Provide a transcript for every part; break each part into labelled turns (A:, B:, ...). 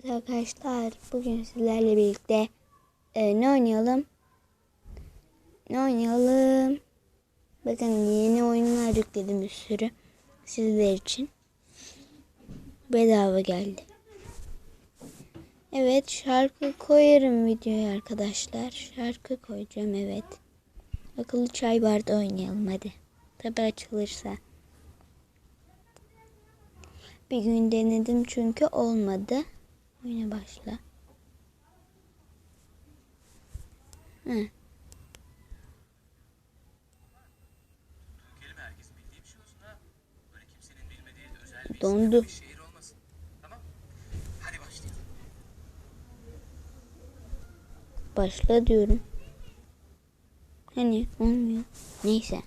A: Evet arkadaşlar bugün sizlerle birlikte e, ne oynayalım? Ne oynayalım? Bakın yeni oyunlar yükledim bir sürü sizler için. Bedava geldi. Evet şarkı koyarım videoya arkadaşlar. Şarkı koyacağım evet. Akıllı çay barda oynayalım hadi. Tabi açılırsa. Bir gün denedim çünkü olmadı. Oyuna başla. Hı.
B: şey
A: Dondu. Başla diyorum. Hani olmuyor. Neyse.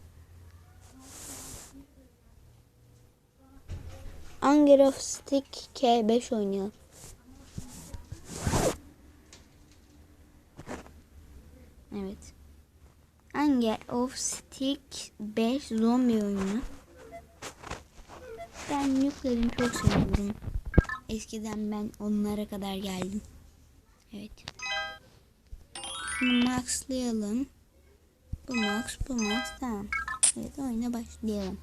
A: Anger of Stick K5 oynayalım. Evet. Anger of Stick 5 zombi oyunu. Ben yükledim çok seviyorum. Eskiden ben onlara kadar geldim. Evet. Şimdi maxlayalım. Bu max, bu max. Tamam. Evet oyuna başlayalım.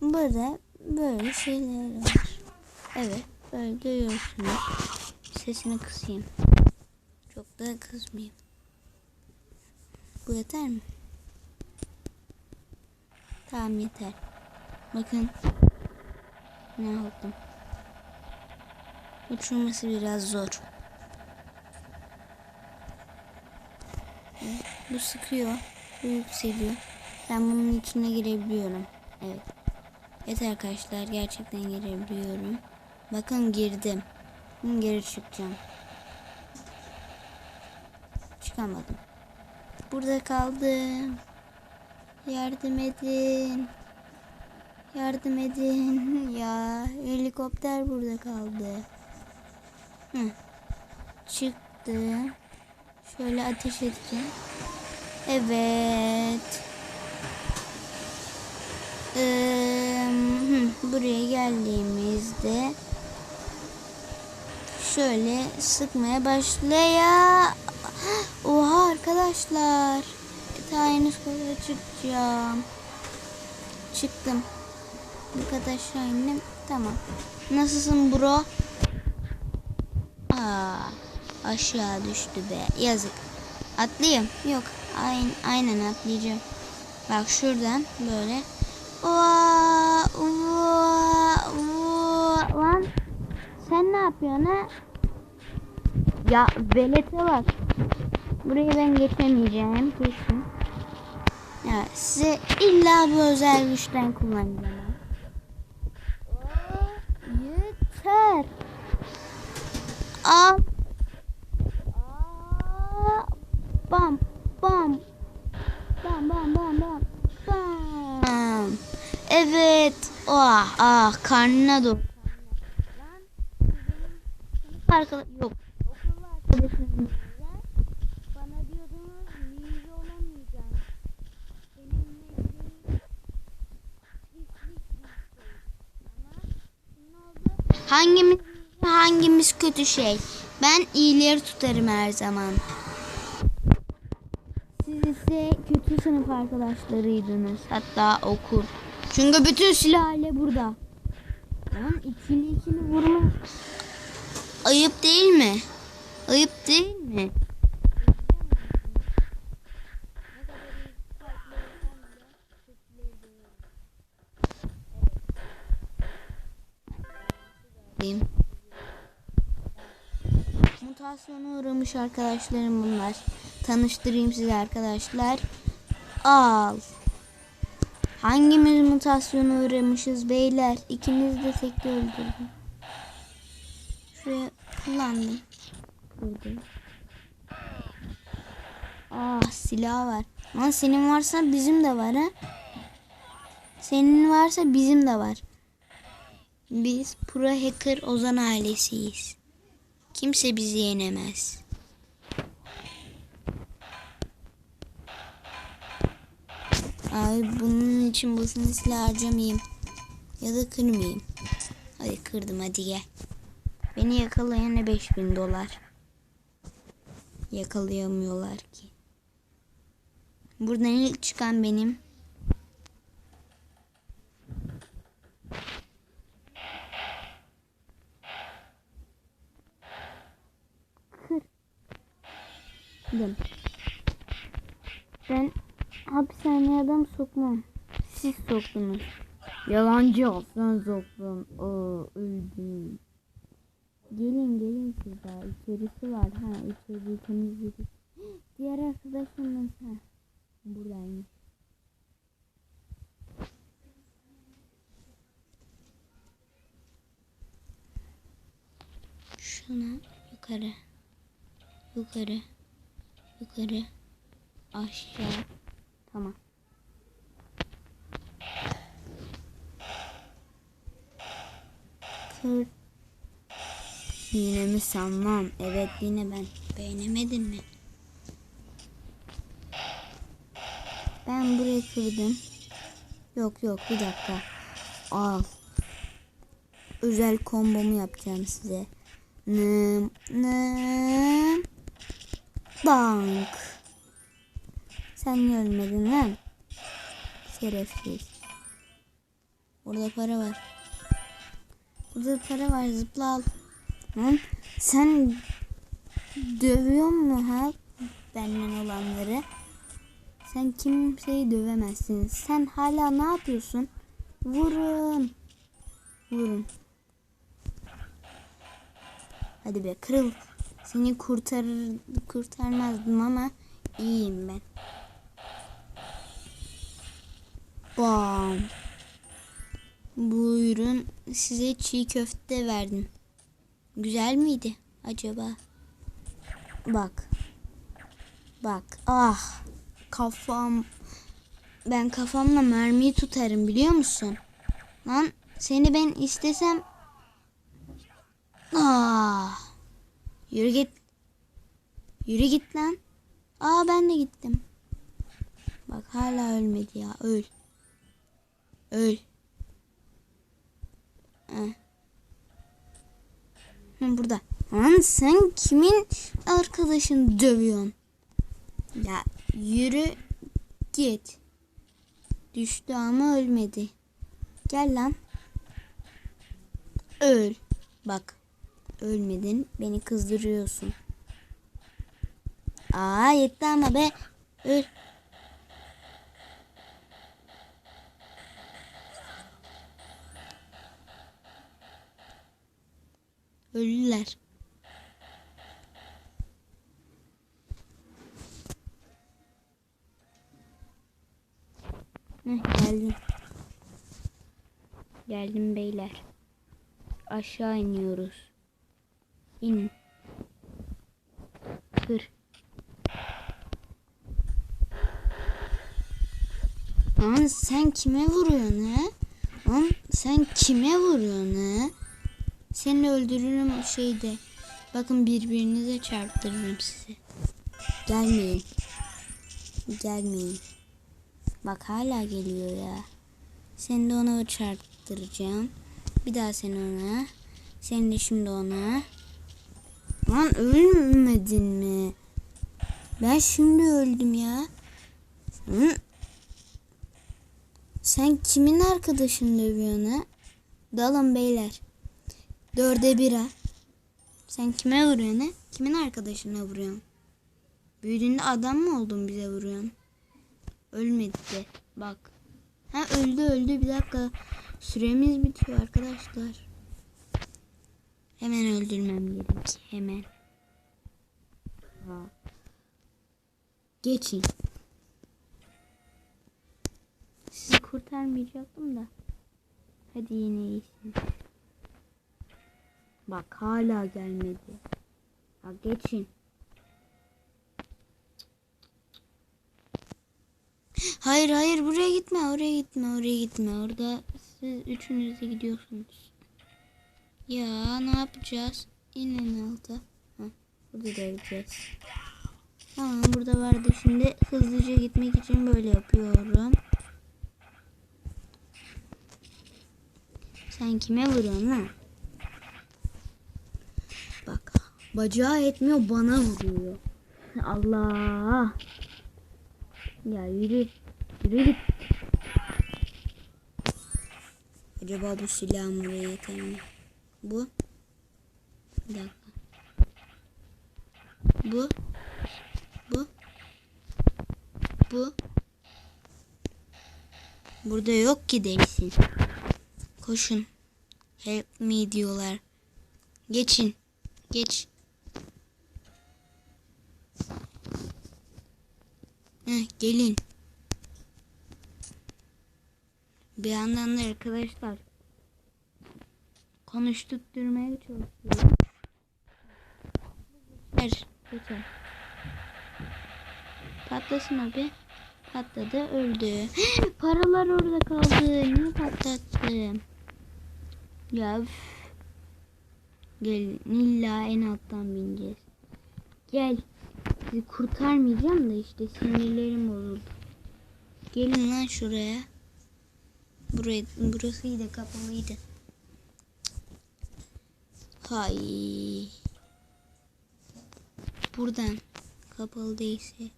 A: Burada böyle şeyler var. Evet böyle görüyorsunuz. Sesini kısayım. Çok da kızmayayım. Bu yeter mi? Tamam yeter. Bakın. Ne yaptım? Uçurması biraz zor. Bu sıkıyor. Bu yükseliyor. Ben bunun içine girebiliyorum. Evet. Evet arkadaşlar gerçekten girebiliyorum. Bakın girdim. Şimdi geri çıkacağım. Çıkamadım. Burada kaldım. Yardım edin. Yardım edin. Ya helikopter burada kaldı. Hı. Çıktı. Şöyle ateş edeceğim. Evet. Ee, buraya geldiğimizde şöyle sıkmaya başlaya. Arkadaşlar. Daha henüz çıkacağım. Çıktım. Bu kadar aşağı indim. Tamam. Nasılsın bro? Aa, aşağı düştü be. Yazık. Atlayayım. Yok. Aynen, aynen atlayacağım. Bak şuradan böyle. Oha, oha, oha. Lan sen ne yapıyorsun ha? Ya velete bak. Burayı ben geçemeyeceğim. Kesin. Ya size illa bu özel güçten kullanacağım. Yeter. Al. Bam bam. Bam bam bam bam. Bam. Evet. Ah ah karnına dur. Arkadaş yok. Hangimiz hangimiz kötü şey? Ben iyileri tutarım her zaman. Siz ise kötü sınıf arkadaşlarıydınız. Hatta okul. Çünkü bütün silahla burada. Lan ikili ikili vurma. Ayıp değil mi? Ayıp değil mi? Mutasyona uğramış arkadaşlarım bunlar. Tanıştırayım size arkadaşlar. Al. Hangimiz mutasyona uğramışız beyler? İkimiz de tek öldürdüm. Şuraya kullandım. Kırdım. Ah silah var. Lan senin varsa bizim de var ha. Senin varsa bizim de var. Biz Pro Hacker Ozan ailesiyiz. Kimse bizi yenemez. Abi bunun için bu silah harcamayayım. Ya da kırmayayım. Hadi kırdım hadi gel. Beni yakalayana 5000 dolar. Yakalayamıyorlar ki. Buradan ilk çıkan benim. Kırdım. Ben hapishaneye adam sokmam. Siz soktunuz. Yalancı sen soktun. Oo, öldüm. Gelin gelin siz daha. İçerisi var. Ha içeriği temizledik. Diğer arkadaşımız ha. Buradaymış. Şuna yukarı. Yukarı. Yukarı. Aşağı. Tamam. Kır. Yine mi sanmam? Evet yine ben. Beğenemedin mi? Ben burayı kırdım. Yok yok bir dakika. Al. Özel kombomu yapacağım size. Nım nım. Bank. Sen niye ölmedin lan? Şerefsiz. Orada para var. Burada para var zıpla al. Lan sen dövüyor mu ha benden olanları? Sen kimseyi dövemezsin. Sen hala ne yapıyorsun? Vurun. Vurun. Hadi be kırıl. Seni kurtarır kurtarmazdım ama iyiyim ben. Bam. Buyurun size çiğ köfte verdim. Güzel miydi acaba? Bak. Bak. Ah. Kafam. Ben kafamla mermiyi tutarım biliyor musun? Lan seni ben istesem. Ah. Yürü git. Yürü git lan. Aa ben de gittim. Bak hala ölmedi ya. Öl. Öl. Heh. Burada. Lan sen kimin arkadaşını dövüyorsun? Ya yürü git. Düştü ama ölmedi. Gel lan. Öl. Bak. Ölmedin. Beni kızdırıyorsun. Aa yetti ama be. Öl. Öldüler. Heh, geldim. Geldim beyler. Aşağı iniyoruz. İn. Kır. Lan sen kime vuruyorsun ha? Lan sen kime vuruyorsun ha? Seni öldürürüm şeyde. Bakın birbirinize çarptırırım sizi. Gelmeyin. Gelmeyin. Bak hala geliyor ya. Seni de ona çarptıracağım. Bir daha seni ona. Seni de şimdi ona. Lan ölmedin mi? Ben şimdi öldüm ya. Hı? Sen kimin arkadaşını dövüyorsun ha? Dalın beyler. Dörde bir ha. Sen kime vuruyorsun ha? Kimin arkadaşına vuruyorsun? Büyüdüğünde adam mı oldun bize vuruyorsun? Ölmedi de. Bak. Ha öldü öldü bir dakika. Süremiz bitiyor arkadaşlar. Hemen öldürmem gerek. Hemen. Ha. Geçin. Sizi kurtarmayacaktım da. Hadi yine iyisiniz. Bak hala gelmedi. Ha geçin. Hayır hayır buraya gitme oraya gitme oraya gitme. Orada siz üçünüz de gidiyorsunuz. Ya ne yapacağız? İnin alta. Ha, burada da gideceğiz. Tamam burada vardı. Şimdi hızlıca gitmek için böyle yapıyorum. Sen kime vuruyorsun lan? Bacağı etmiyor bana vuruyor. Allah. Ya yürü. Yürü git. Acaba bu silah buraya yeter mi? Bu. Bir dakika. Bu. Bu. Bu. Burada yok ki delisin. Koşun. Help me diyorlar. Geçin. Geç. Heh, gelin. Bir yandan da arkadaşlar konuşturmaya çalışıyorum. Geçer, geçer. Patlasın abi. Patladı, öldü. Paralar orada kaldı. Niye patlattım? Ya üf. Gel illa en alttan bineceğiz. Gel. Sizi kurtarmayacağım da işte sinirlerim bozuldu. Gelin lan şuraya. Buraya, burası de kapalıydı. Hay. Buradan kapalı değilse.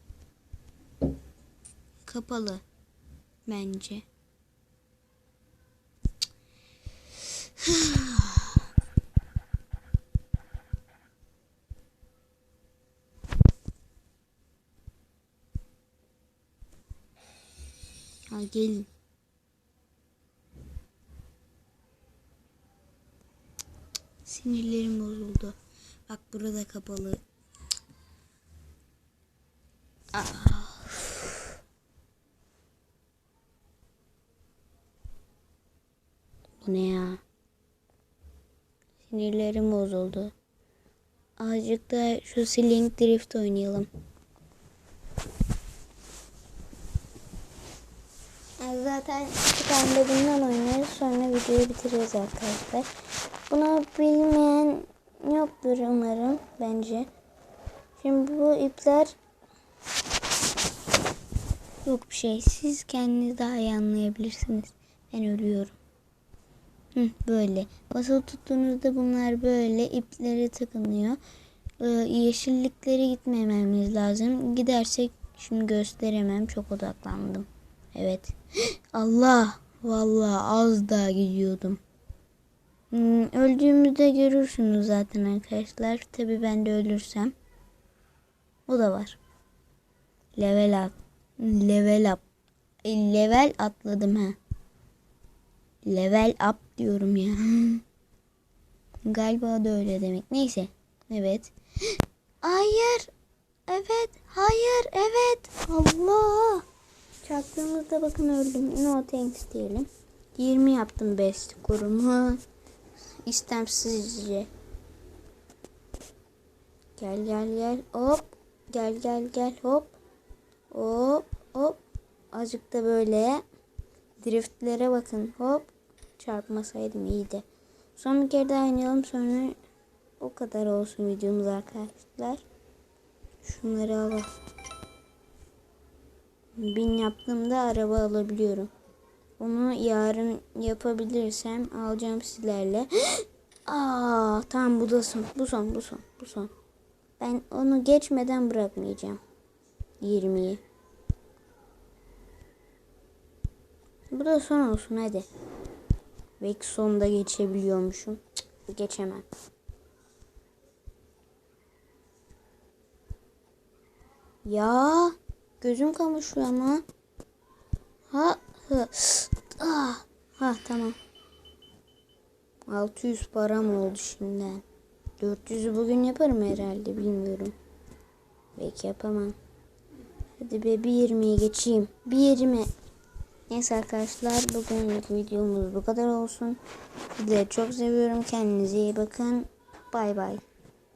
A: Kapalı. Bence. Ha gelin. Sinirlerim bozuldu. Bak burada kapalı. Aa. Bu ne ya? Sinirlerim bozuldu. Azıcık da şu Sling Drift oynayalım. Yani Zaten tane de bundan oynarız. Sonra videoyu bitireceğiz arkadaşlar. Bunu bilmeyen yoktur umarım bence. Şimdi bu ipler yok bir şey. Siz kendiniz daha iyi anlayabilirsiniz. Ben ölüyorum. Hı, böyle. Basılı tuttuğunuzda bunlar böyle ipleri takınıyor. Ee, yeşilliklere gitmememiz lazım. Gidersek şimdi gösteremem. Çok odaklandım. Evet. Allah. Vallahi az daha gidiyordum. Hmm, öldüğümüzde görürsünüz zaten arkadaşlar. Tabi ben de ölürsem. O da var. Level up. Level up. E, level atladım ha. Level up diyorum ya. Galiba da öyle demek. Neyse. Evet. Hayır. Evet. Hayır. Evet. Allah. Çaktığımızda bakın öldüm. No thanks diyelim. 20 yaptım best korumu. İstemsizce. Gel gel gel. Hop. Gel gel gel. Hop. Hop. Hop. Azıcık da böyle. Driftlere bakın. Hop. Çarpmasaydım iyiydi. Son bir kere daha oynayalım sonra o kadar olsun videomuz arkadaşlar. Şunları alalım. Bin yaptığımda araba alabiliyorum. Onu yarın yapabilirsem alacağım sizlerle. Aa, tamam bu da son. Bu son, bu son, bu son. Ben onu geçmeden bırakmayacağım. 20'yi. Bu da son olsun hadi. Belki sonda geçebiliyormuşum. Cık, geçemem. Ya gözüm kamaşıyor ama. Ha Ah, ha tamam. 600 param oldu şimdiden. 400'ü bugün yaparım herhalde bilmiyorum. Belki yapamam. Hadi be bir 20'ye geçeyim. Bir 20. Neyse arkadaşlar bugünlük videomuz bu kadar olsun. Sizleri çok seviyorum. Kendinize iyi bakın. Bay bay.